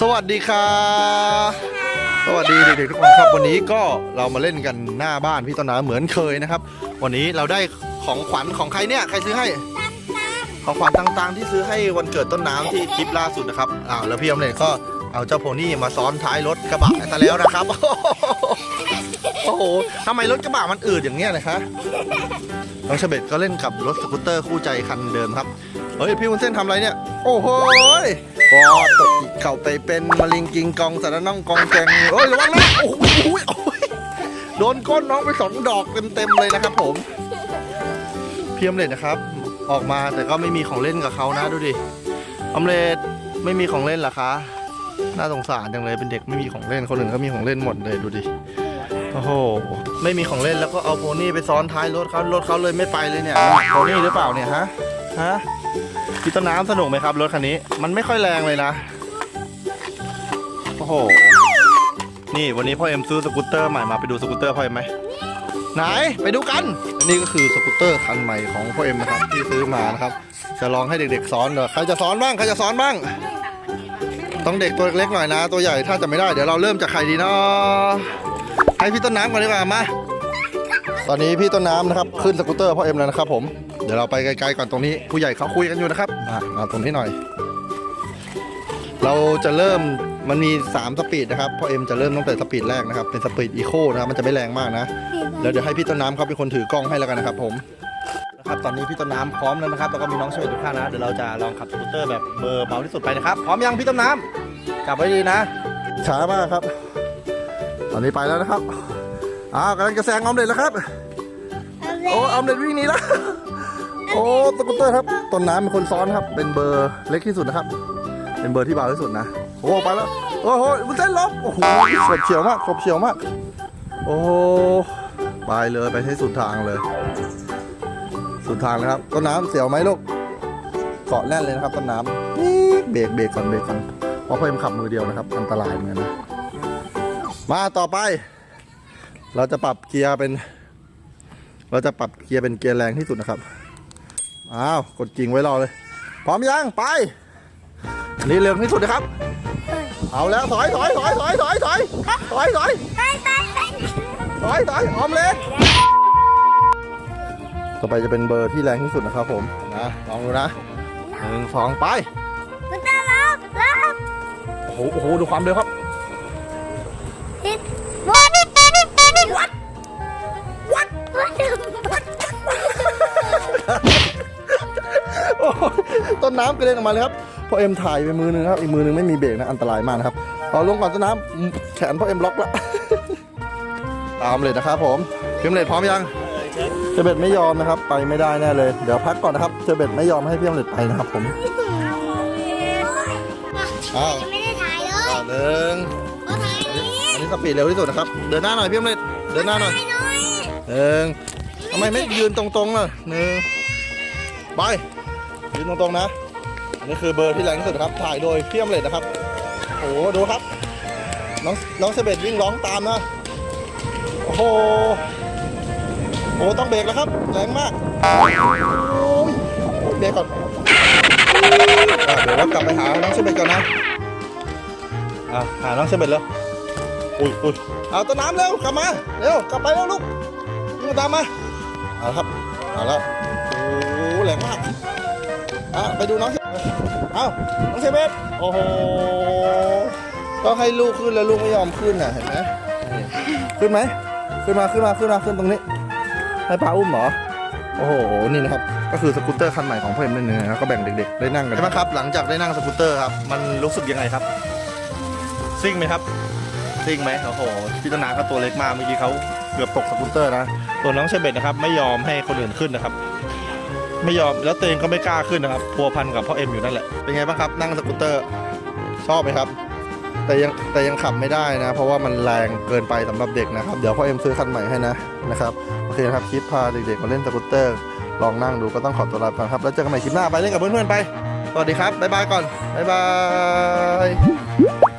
สวัสดีครับสวัสดีเด็กๆทุกคนครับวันนี้ก็เรามาเล่นกันหน้าบ้านพี่ต้นน้ำเหมือนเคยนะครับ วันนี้เราได้ของขวัญของใครเนี่ยใครซื้อให้ของขวัญต่างๆ ที่ซื้อให้วันเกิดต้นน้ำที่คลิปล่าสุดนะครับอ้าวแล้วพี่อมเล็ก็เอาเจ้าโพนี่มาซ้อนท้ายรถกระบะซะแล้วนะครับ โอ้โหทำไมรถกระบะมันอืดอย่างเงี้ยนะคะน้องเชเบตก็เล่นกับรถสกูตเตอร์คู่ใจคันเดิมครับ เฮ้ยพี่วุ้นเส้นทำอะไรเนี่ย โอ้โหย ก็ตกเข่าไปเป็นมะลิงกิงกองสารน้องกองแจงโอ้ยระวังนะโอ้โหโอ้ยโดนก้นน้องไปสองดอกเต็มๆเลยนะครับ ผมเพี่อมเล็ตนะครับ ออกมาแต่ก็ไม่มีของเล่นกับเขานะดูดิอมเล็ตไม่มีของเล่นเหรอคะน่าสงสารจังเลยเป็นเด็กไม่มีของเล่นคนอื่นก็มีของเล่นหมดเลยดูดิโอ้โหไม่มีของเล่นแล้วก็เอาโพนี่ไปซ้อนท้ายรถเขารถเขาเลยไม่ไปเลยเนี่ยโพนี่หรือเปล่าเนี่ยฮะฮะ พี่ต้นน้ำสนุกไหมครับรถคันนี้ มันไม่ค่อยแรงเลยนะ โอ้โห นี่วันนี้พ่อเอ็มซื้อสกูตเตอร์ใหม่มาไปดูสกูตเตอร์พ่อเอ็มไหมไหนไปดูกันอันนี้ก็คือสกูตเตอร์คันใหม่ของพ่อเอ็มนะครับที่ซื้อมานะครับ จะลองให้เด็กๆซ้อนเดี๋ยวใครจะซ้อนบ้างใครจะซ้อนบ้าง ต้องเด็กตัวเล็กๆหน่อยนะ ตัวใหญ่ถ้าจะไม่ได้เดี๋ยวเราเริ่มจากใครดีเนาะให้พี่ต้นน้ำก่อนดีกว่ามา ตอนนี้พี่ต้นน้ำนะครับขึ้นสกูตเตอร์พ่อเอ็มแล้วนะครับผม ดี๋ยวเราไปไกลๆก่อนตรงนี้ผู้ใหญ่เขาคุยกันอยู่นะครับอะมาตรงนี้หน่อย เราจะเริ่มมันมี 3 สปีดนะครับพ่อเอ็มจะเริ่มตั้งแต่สปีดแรกนะครับ เป็นสปีดอีโคนะครับมันจะไม่แรงมากนะแล้วเดี๋ยวให้พี่ต้นน้ำเขาเป็นคนถือกล้องให้แล้วกันนะครับ ผมนะครับตอนนี้พี่ต้นน้ำพร้อมแล้วนะครับแล้วก็มีน้องช่วยอยู่ข้างนะเดี๋ยวเราจะลองขับสกูตเตอร์แบบเบอร์เบาที่สุดไปนะครับพร้อมยังพี่ต้นน้ำจับไว้ดีนะช้ามากครับ ตอนนี้ไปแล้วนะครับอ้าวกำลังจะแซงออมเล็ตแล้วครับโอ้ออมเล็ตวิ่งหนีแล้ว โอ้สกูตเตอร์ครับต้นน้ำเป็นคนซ้อนครับ เป็นเบอร์เล็กที่สุดนะครับ เป็นเบอร์ที่เบาที่สุดนะโอ้ไปแล้วโอ้โหมันเส้นลบโอ้โหขบเฉียวมากขบเฉียวมาก โอ้ไปเลยไปให้สุดทางเลย สุดทางเลยครับต้นน้ำเสียวไหมลูกเกาะแน่นเลยนะครับต้นน้ำนี่เบรกเบรกก่อนเบรกก่อนเพราะเพิ่มขับมือเดียวนะครับ อันตรายเหมือนกันนะมาต่อไป เราจะปรับเกียร์เป็น เราจะปรับเกียร์เป็นเกียร์แรงที่สุดนะครับ อ้าวกดจริงไว้รอเลย พร้อมยังไปอันนี้เร็วที่สุดนะครับ เอาแล้วถอยถอยถอยถอยถอยถอยถอยถอยไปไปไปถอยถอยออมเล็ตต่อไปจะเป็นเบอร์ที่แรงที่สุดนะครับผมนะลองดูนะหนึ่งสองไปมันจะรับรับโอ้โหโอ้โหดูความเร็วครับฮิตวัดวัดวัดวัดวัดโอ้โห ต้นน้ำกระเด็นออกมาเลยครับพ่อเอ็มถ่ายไปมือหนึงครับอีกมือหนึงไม่มีเบรกนะอันตรายมากนะครับเอาลงก่อนต้นน้ำแขนพ่อเอ็มล็อกละตามเลยนะครับผมพิมพ์เลดพร้อมยังเชอร์เบตไม่ยอมนะครับ ไปไม่ได้แน่เลยเดี๋ยวพักก่อนนะครับเชอร์เบตไม่ยอมให้พี่อมเลดไปนะครับผมอ้าวไม่ได้ถ่ายเลยอ่าหนึ่งก็ถ่ายนี้อันนี้สปีดเร็วที่สุดนะครับ เดินหน้าหน่อยพี่อมเลดเดินหน้าหน่อยถ่ายหน่อยหนึ่งทำไมไม่ยืนตรงๆล่ะหนึ่งไป ยืนตรงๆนะ อันนี้คือเบอร์ที่แรงที่สุดครับ ถ่ายโดยเพียมเลดนะครับ โอ้โห ดูครับ น้องน้องเซเบตวิ่งร้องตามนะ โอ้โห โอ้โหต้องเบรกแล้วครับ แรงมาก โอ้ยเบรกก่อนอะเดี๋ยวเรากลับไปหาน้องเซเบตก่อนนะ อะหาน้องเซเบตแล้วอุ้ยอุ้ยเอาต้นน้ำเร็วกลับมา เร็วกลับไปแล้วลูกวิ่งตามมา เอาละครับ เอาแล้วโอ้โหแรงมาก อะไปดูน้องเชเอ้าน้องเชเบตโอ้โหก็ให้ลูกขึ้นแล้วลูกไม่ยอมขึ้นน่ะเห็นไหมนี่ขึ้นไหมขึ้นมาขึ้นมาขึ้นมาขึ้นตรงนี้ให้ป้าอุ้มเหรอโอ้โหนี่นะครับก็คือสกูตเตอร์คันใหม่ของพ่อเอ็มนั่นเองนะก็แบ่งเด็กๆได้นั่งกันใช่ไหมครับหลังจากได้นั่งสกูตเตอร์ครับมันรู้สึกยังไงครับซิ่งไหมครับซิ่งไหมโอ้โหพี่ต้นน้ำก็ตัวเล็กมากเมื่อกี้เขาเกือบตกสกูตเตอร์นะตัวน้องเชเบตนะครับไม่ยอมให้คนอื่นขึ้นนะครับ ไม่ยอมแล้วตัวเองก็ไม่กล้าขึ้นนะครับพัวพันกับพ่อเอ็มอยู่นั่นแหละเป็นไงบ้างครับนั่งสกูตเตอร์ชอบไหมครับ แต่ยังแต่ยังขับไม่ได้นะ เพราะว่ามันแรงเกินไปสำหรับเด็กนะครับ เดี๋ยวพ่อเอ็มซื้อคันใหม่ให้นะนะครับโอเคนะครับคลิปพาเด็กๆมาเล่นสกูตเตอร์ ลองนั่งดูก็ต้องขอตัวลาไปครับแล้วเจอกันใหม่คลิปหน้าไปเล่นกับเพื่อนๆไปสวัสดีครับบ๊ายบายก่อนบ๊ายบาย